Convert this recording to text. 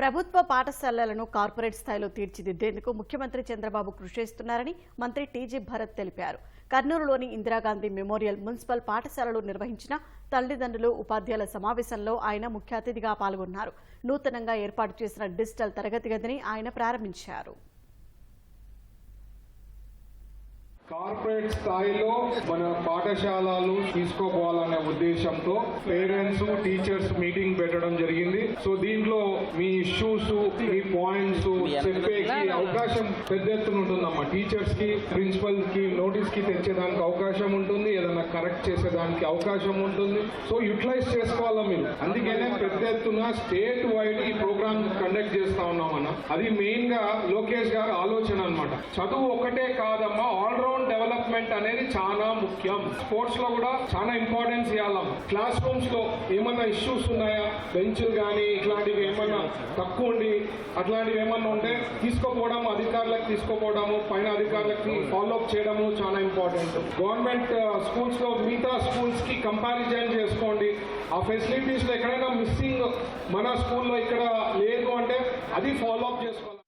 ప్రభుత్వ పాఠశాలలను కార్పొరేట్ స్థాయిలో తీర్చిదిద్దేందుకు ముఖ్యమంత్రి చంద్రబాబు కృషి చేస్తున్నారని మంత్రి టీజీ భరత్ తెలిపారు. కర్నూలులోని ఇందిరాగాంధీ మెమోరియల్ మున్సిపల్ పాఠశాలలో నిర్వహించిన తల్లిదండ్రులు ఉపాధ్యాయుల సమావేశంలో ఆయన ముఖ్య అతిథిగా పాల్గొన్నారు. నూతనంగా ఏర్పాటు చేసిన డిజిటల్ తరగతి గదిని ఆయన ప్రారంభించారు. కార్పొరేట్ స్థాయిలో మన పాఠశాలలు తీసుకోపోవాలనే ఉద్దేశంతో పేరెంట్స్ టీచర్స్ మీటింగ్ పెట్టడం జరిగింది. సో దీంట్లో మీ ఇష్యూస్ మీ పాయింట్స్ చెప్పేకి అవకాశం పెద్ద ఎత్తున ఉంటుందమ్మా. టీచర్స్కి ప్రిన్సిపల్కి నోటీస్కి తెచ్చేదానికి అవకాశం ఉంటుంది. ఏదైనా కరెక్ట్ చేసేదానికి అవకాశం ఉంటుంది. సో యూటిలైజ్ చేసుకోవాలా మీరు? అందుకనే ఎత్తున స్టేట్ వైడ్ ఈ ప్రోగ్రామ్ కండక్ట్ చేస్తా ఉన్నామన్న అది మెయిన్గా లోకేష్ గారు ఆలోచన అనమాట చదువు ఒకటే కాదమ్మా ఆల్ రౌండ్ డెవలప్మెంట్ అనేది చాలా ముఖ్యం. స్పోర్ట్స్లో కూడా చాలా ఇంపార్టెన్స్ ఇవ్వాలం క్లాస్ రూమ్స్లో ఏమన్నా ఇష్యూస్ ఉన్నాయా? బెంచ్లు కానీ ఇట్లాంటివి ఏమన్నా తక్కువ ఉండి అట్లాంటివి ఏమన్నా ఉంటే తీసుకోపోవడం అధికారులకు తీసుకోపోవడము పైన అధికారులకి ఫాలో అప్ చేయడము చాలా ఇంపార్టెంట్ గవర్నమెంట్ స్కూల్స్లో మిగతా స్కూల్స్కి కంపారిజన్ చేసుకోండి. ఆ ఫెసిలిటీస్లో ఎక్కడైనా మిస్సింగ్ మన స్కూల్లో ఇక్కడ లేదు అంటే అది ఫాలో అప్ చేసుకోవాలి.